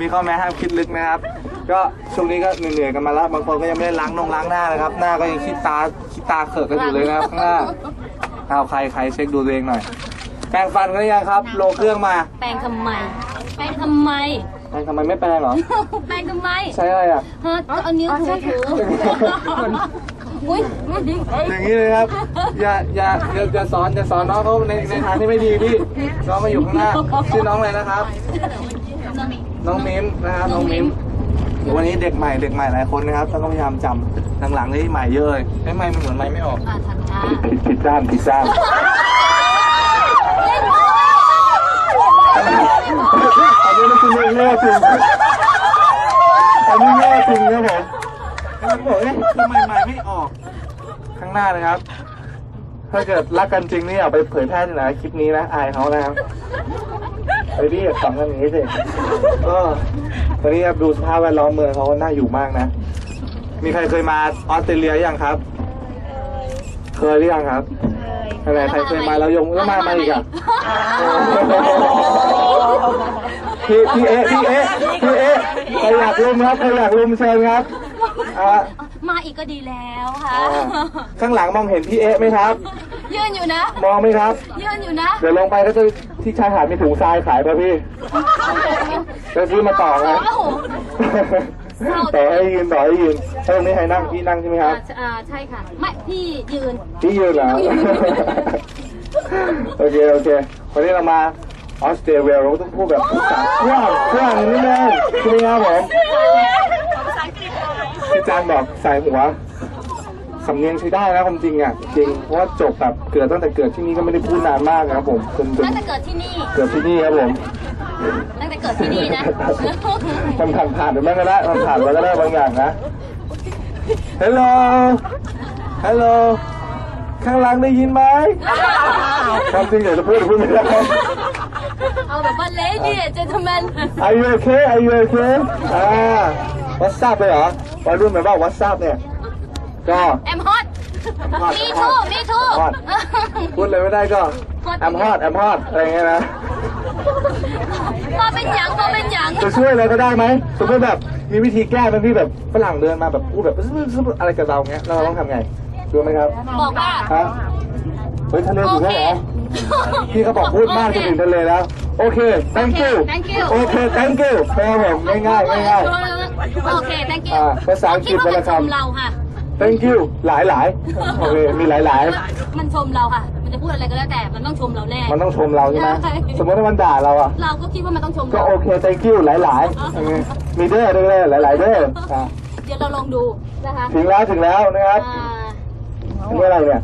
มีข้อแม้ห้ามคิดลึกนะครับ ก็ช่วงนี้ก็เหนื่อยๆกันมาแล้วบางคนก็ยังไม่ได้ล้างนงล้างหน้านะครับ หน้าก็ยังคิดตาคิดตาเขิกกันอยู่เลยนะครับข้างหน้าเอาใครใครเช็คดูตัวเองหน่อย แปรงฟันกันหรือยังครับ โลเครื่องมา แปลงทำไม แปลงทำไม แปรงทำไมไม่แปรงเหรอ แปลงทำไม ใช้อะไรอะฮะเอานิ้วถูถู อุ้ยอย่างนี้เลยครับ อย่าอย่าอย่าอย่าสอนอย่าสอนน้องเขาในในทางที่ไม่ดีพี่น้องมาอยู่ข้างหน้าชื่อน้องอะไรนะครับ น้องมิมนะครับน้องมิมวันนี้เด็กใหม่เด็กใหม่หลายคนนะครับต้องพยายามจำหลังๆนี่ใหม่เยอะเลยไม่ไม่มันเหมือนไม่ไม่ออกอะทันช้าผิดผิดด้านผิดด้านอันนี้มันคือเรื่องแน่จริงอันนี้แน่จริงครับผม กำลังบอกเอ๊ะทำไมไม่ไม่ออก ข้างหน้านะครับ ถ้าเกิดรักกันจริงนี่อย่าไปเผยแพร่ที่ไหนคลิปนี้นะอายเขานะครับไอ้พี่สองกันอย่างนี้สิเออตอนนี้ครับดูสภาพแวดล้อมเมืองเขาน่าอยู่มากนะ มีใครเคยมาออสเตรเลียยังครับ เคยหรือยังครับอะไรใครเคยมาแล้วยงแล้วมามาอีกอะพี่พี่เอะพี่เอะพี่เอะใครอยากรุมครับใครอยากรุมเชิญครับอ่ามาอีกก็ดีแล้วค่ะ อ่าข้างหลังมองเห็นพี่เอะไหมครับ ยืนอยู่นะ มองไหมครับ ยืนอยู่นะ เดี๋ยวลงไปก็จะที่ชายหาดมีถุงทรายขายป่ะพี่จะซื้อมาต่อไงโอ้โหต่อให้ยืนต่อให้ยืนถ้าตรงนี้ใครนั่งพี่นั่งใช่ไหมครับ อ่าใช่ค่ะ ไม่ พี่ยืน พี่ยืนเหรอโอเคโอเควันนี้เรามาออสเตรเลียเราก็ต้องพูดแบบภาษากว้างกว้างนิดนึงใช่ไหมครับผม พี่จานบอกใส่หัวสำเนียงใช้ได้นะความจริงอะจริงเพราะว่าจบแบบเกิดตั้งแต่เกิดที่นี่ก็ไม่ได้พูดนานมากนะครับผมจนจนตั้งแต่เกิดที่นี่ เกิดที่นี่ครับผมตั้งแต่เกิดที่นี่นะมันผ่านผ่านไปบ้างก็ได้มันผ่านไปก็ได้บางอย่างนะฮัลโหลฮัลโหลข้างหลังได้ยินไหมความจริงเดี๋ยวจะพูดแต่พูดไม่ได้เอาแบบว่าเลดี้เจนทแมน Are you okay Are you okay อ่า What's up เลยเหรอวัยรุ่นแบบว่า What's up เนี่ย ก็แอมฮอต hot มีทูมีทู hot พูดเลยไม่ได้ก็ I'm hot I'm hot อะไรอย่างเงี้ยนะพอเป็นหยังพอเป็นหยังจะช่วยอะไรก็ได้ไหมสมมติแบบมีวิธีแก้บางที่แบบฝรั่งเดินมาแบบพูดแบบอะไรกับเราเงี้ยเราต้องทำไงรู้ไหมครับ บอกว่าฮะเฮ้ยทะเลโออยู่เคได้เหรอพี่เขาบอกพูดมากจนถึงทะเลแล้ว โอเค thank you Thank you โอเค thank you แปลผมง่ายๆง่าย โอเค thank you อ่าภาษาอังกฤษคิดว่ามันวรรณชคำมเราค่ะๆ thank you หลายหลายๆโอเคมีหลายหลายมันชมเราค่ะ มันจะพูดอะไรก็แล้วแต่ มันต้องชมเราแน่ ๆมันต้องชมเราใช่ไหมใช่ สมมติถ้ามันด่าเราอะ เราก็คิดว่ามันต้องชมก็เราโอเค thank you หลายหลายๆโอเคมีเด้อด้วยหลายหลายๆเด้ออะเดี๋ยวเราลองดูนะคะถึงแล้วถึงแล้วนะครับอ่า อันนี้อะไรเนี่ย